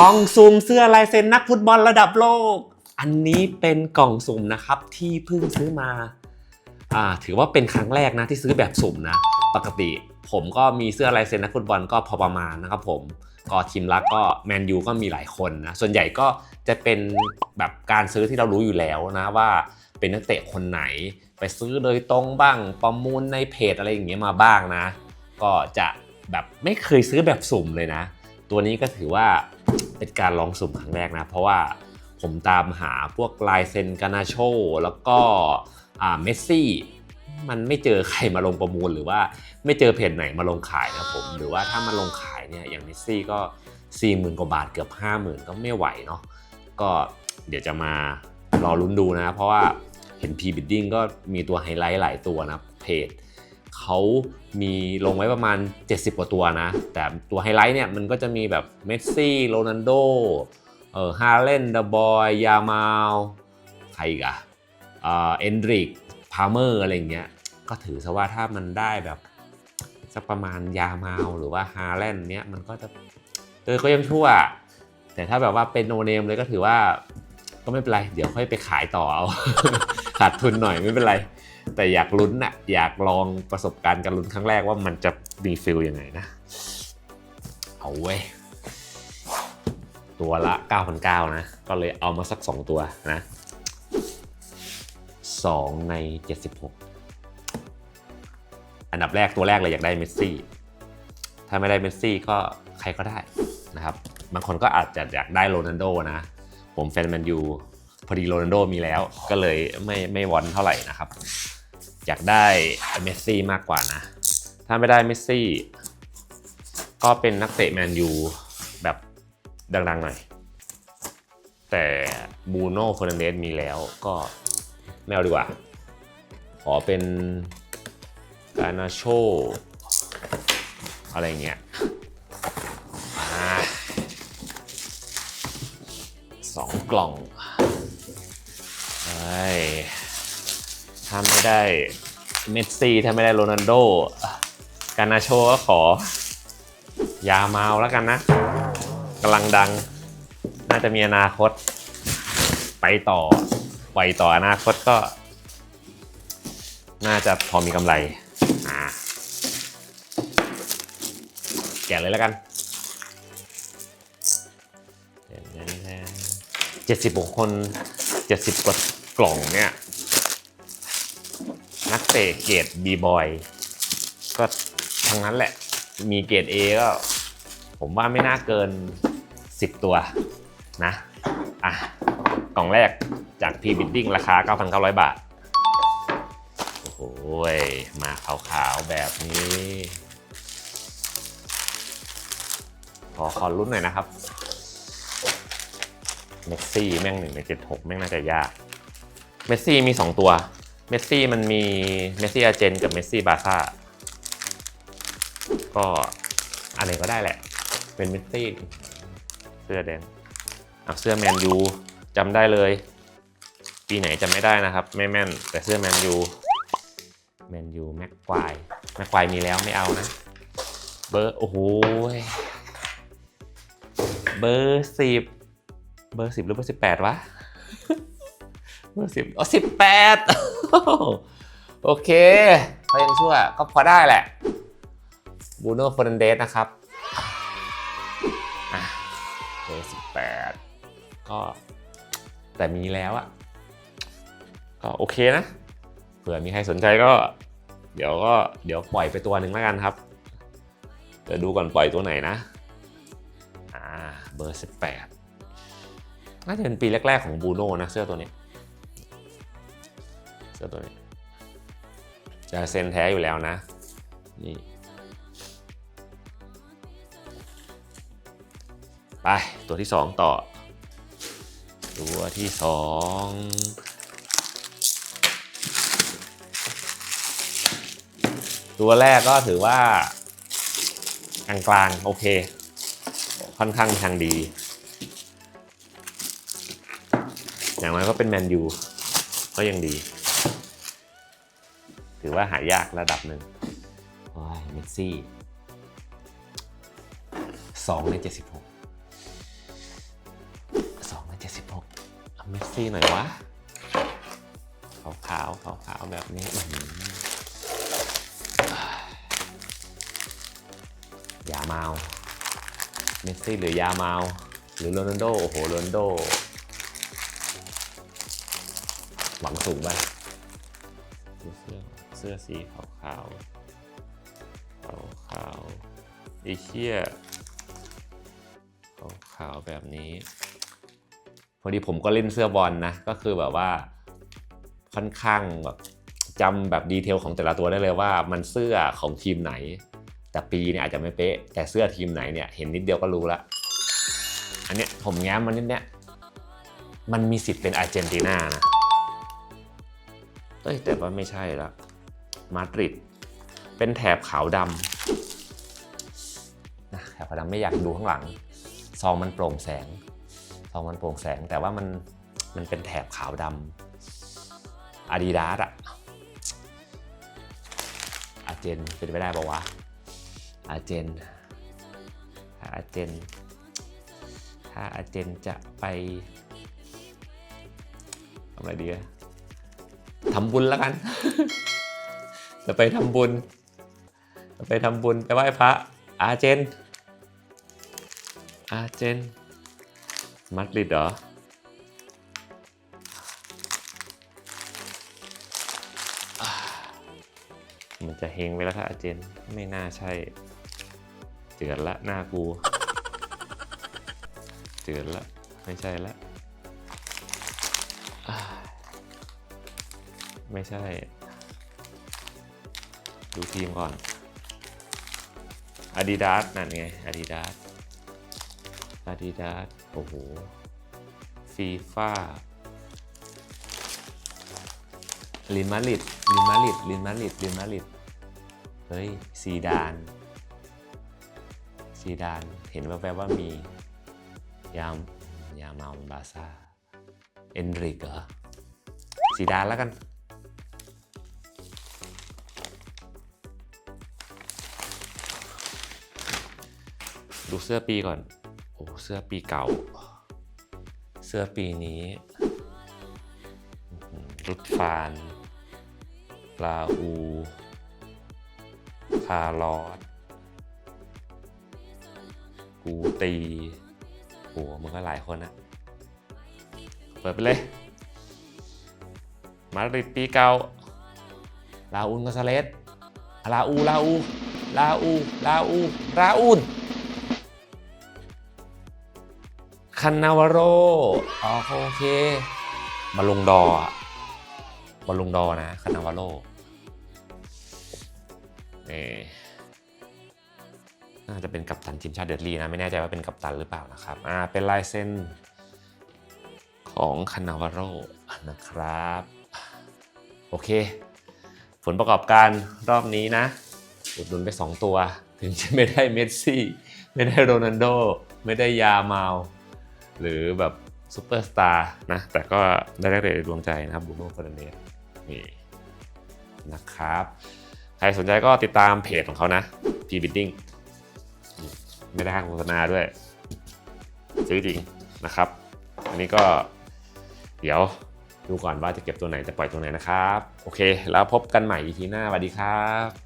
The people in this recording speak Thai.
กล่องสุ่มเสื้อลายเซ็นนักฟุตบอลระดับโลก อันนี้เป็นกล่องสุ่มนะครับที่เพิ่งซื้อมาอ่าถือว่าเป็นครั้งแรกนะที่ซื้อแบบสุ่มนะ ปกติผมก็มีเสื้อลายเซ็นนักฟุตบอลก็พอประมาณนะครับผมก็ทีมรักก็แมนยูก็มีหลายคนนะ ส่วนใหญ่ก็จะเป็นแบบการซื้อที่เรารู้อยู่แล้วนะว่าเป็นนักเตะคนไหน ไปซื้อโดยตรงบ้างประมูลในเพจอะไรอย่างเงี้ยมาบ้างนะ ก็จะแบบไม่เคยซื้อแบบสุ่มเลยนะ ตัวนี้ก็ถือว่า เป็นการลองสุ่มครั้งแรกนะ เพราะว่าผมตามหาพวกลายเซ็นกานาโชแล้วก็อ่าเมสซี่มันไม่เจอใครมาลงประมูลหรือว่าไม่เจอเพจไหนมาลงขายนะผม หรือว่าถ้ามาลงขายเนี่ยอย่างเมสซี่ก็ 4 0,000 กว่าบาทเกือบ 50,000 ก็ไม่ไหวเนาะก็เดี๋ยวจะมารอลุ้นดูนะ เพราะว่าเห็น P-Bidding ก็มีตัวไฮไลท์หลายตัวนะเพจ เขามีลงไว้ประมาณ 70 กว่าตัวนะ แต่ตัวไฮไลท์เนี่ยมันก็จะมีแบบเมสซี่โรนัลโดเออฮาเลนเดอะบอยยามาลใครอีกอะเอ็นดริกพาเมอร์อะไรเงี้ยก็ถือซะว่าถ้ามันได้แบบสักประมาณยามาลหรือว่าฮาเลนเนี้ยมันก็จะเออก็ยังชั่ว แต่ถ้าแบบว่าเป็นโนเนมเลยก็ถือว่า ก็ไม่เป็นไร เดี๋ยวค่อยไปขายต่อเอา ขาดทุนหน่อยไม่เป็นไร แต่อยากลุ้นอะอยากลองประสบการณ์การลุ้นครั้งแรกว่ามันจะมีฟิลยังไงนะ เอาเว้ย ตัวละ 9,900 นะ ก็เลยเอามาสัก 2 ตัวนะ 2 ใน 76 อันดับแรกตัวแรกเลยอยากได้เมสซี่ ถ้าไม่ได้เมสซี่ก็ใครก็ได้นะครับ บางคนก็อาจจะอยากได้โรนัลโดนะ ผมแฟนแมนยูพอดีโรนัลโดมีแล้ว ก็เลยไม่ไม่วอนเท่าไหร่นะครับ อยากได้เมสซี่มากกว่านะ ถ้าไม่ได้เมสซี่ ก็เป็นนักเตะแมนยูแบบดังๆหน่อย แต่บูโน่เฟอร์นันเดสมีแล้วก็ไม่เอาดีกว่า ขอเป็นกานาโชอะไรเงี้ย กล่องถ้าไม่ได้เมสซี่ถ้าไม่ได้โรนัลโดกานาโชก็ขอ ยาเมาแล้วกันนะกำลังดัง น่าจะมีอนาคต ไปต่อไปต่ออนาคตก็ น่าจะพอมีกำไรแกะเลยแล้วกันเดี๋ยวนี้นะ 70กว่าคน 70 กว่ากล่องเนี่ย นักเตะเกรดบีบอยก็ทั้งนั้นแหละ มีเกรด A ก็ ผมว่าไม่น่าเกิน 10 ตัวนะ อะ กล่องแรกจากพีบิดดิ้งราคา 9,900 บาท โอ้ย มาขาวๆ แบบนี้ ขอขอรุ่นหน่อยนะครับ เมสซี่แม่งหนึ่งใน76แม่งน่าจะยาก เมสซี่มี 2 ตัว เมสซี่มันมีเมสซี่อาเจนกับเมสซี่บาซ่า ก็อันไหนก็ได้แหละ เป็นเมสซี่เสื้อแดงอะเสื้อแมนยูจำได้เลย ปีไหนจำไม่ได้นะครับ ไม่แม่น แต่เสื้อแมนยูแมนยูแม็กควายแม็กควายมีแล้วไม่เอานะ เบอร์ โอ้โห เบอร์สิบ เบอร์สิบหรือเบอร์สิบแปดวะ เบอร์สิบอ๋อสิบแปดโอเคเขายังชั่วก็พอได้แหละบูโน่ฟอร์นเดสนะครับเบอร์สิบแปดก็แต่มีแล้วอะก็โอเคนะ เผื่อมีใครสนใจก็ เดี๋ยวก็เดี๋ยวปล่อยไปตัวหนึ่งแล้วกันครับเดี๋ยวดูก่อนปล่อยตัวไหนนะ อ่า เบอร์18 น่าจะเป็นปีแรก ๆ ของบูโน่นะเสื้อตัวนี้ เสื้อตัวนี้ จะเซ็นแท้อยู่แล้วนะ นี่ ไป ตัวที่ 2 ต่อ ตัวที่ 2 ตัวแรกก็ถือว่ากลางๆ โอเค ค่อนข้างทางดี อย่างน้อยก็เป็นแมนยูก็ยังดี ถือว่าหายากระดับหนึ่งโอ้ยเมสซี่สองในเจ็ดสิบหกเมสซี่หน่อยวะขาวขาวขาวขาวแบบนี้อย่าเมาเมสซี่หรือยาเมาหรือโรนัลโดโอ้โหโรนัลโด หวังสูงไปดูเสื้อเสื้อสีขาวขาวขาวขาวไอ้เชี่ยขาวขาวแบบนี้ พอดีผมก็เล่นเสื้อบอลนะ ก็คือแบบว่าค่อนข้างแบบจำแบบดีเทลของแต่ละตัวได้เลยว่ามันเสื้อของทีมไหน แต่ปีเนี่ยอาจจะไม่เป๊ะ แต่เสื้อทีมไหนเนี่ยเห็นนิดเดียวก็รู้ละอันเนี้ยผมแง้มมันนิดเนี้ยมันมีสิทธิ์เป็นอาร์เจนตินานะ เอ้ยแต่ว่าไม่ใช่ละมาดริดเป็นแถบขาวดำนะแถบขาวดำไม่อยากดูข้างหลัง ซองมันโปร่งแสง ซองมันโปร่งแสงแต่ว่ามันมันเป็นแถบขาวดำอาดิดาสอะอาเจนเป็นไปได้ปะวะอาเจนถ้าอาเจน ถ้าอาเจนจะไปทำอะไรดีอะ ทำบุญแล้วกัน จะไปทำบุญ จะไปทำบุญไปไหว้พระอาเจน อาเจนมาดริดเหรออ่ามันจะเฮงไปแล้วถ้าอาเจนไม่น่าใช่เจือนละหน้ากูเจือนละ ไม่ใช่ละอ่า ไม่ใช่ ดูทีมก่อน Adidas นั่นไง Adidas Adidas โอ้โหฟีฟ่าลินมาริดลินมาริดลินมาริดลินมาริดเฮ้ยซีดานซีดานเห็นแวบๆว่ามียามยามาบาซ่าเอนริกเหรอซีดานแล้วกัน ดูเสื้อปีก่อน โอ้ เสื้อปีเก่า เสื้อปีนี้รุดฟาน ลาอู คาร์ลอสกูตี โอ้มันก็หลายคนนะ เปิดไปเลย มาดริดปีเก่า ลาอูนกอนซาเลสลาอู ลาอู ลาอู ลาอู ลาอู คันนาวาโรอ๋อโอเคบอลลงดอร์อะบอลลงดอร์นะคันนาวาโรนี่น่าจะเป็นกัปตันทีมชาติเดดลีนะ ไม่แน่ใจว่าเป็นกัปตันหรือเปล่านะครับ อ่า เป็นลายเส้นของคันนาวาโรนะครับ โอเค ผลประกอบการรอบนี้นะ อุดหนุนไป 2 ตัว ถึงจะไม่ได้เมสซี่ ไม่ได้โรนัลโด ไม่ได้ยาเมา หรือแบบซูเปอร์สตาร์นะ แต่ก็ได้แรกเลยดวงใจนะครับบูโน่ฟอร์เนสนี่นะครับ ใครสนใจก็ติดตามเพจของเขานะ P Bidding ไม่ได้ค่าโฆษณาด้วย ซื้อจริงนะครับ อันนี้ก็เดี๋ยวดูก่อนว่าจะเก็บตัวไหนจะปล่อยตัวไหนนะครับ โอเค แล้วพบกันใหม่ EP หน้าสวัสดีครับ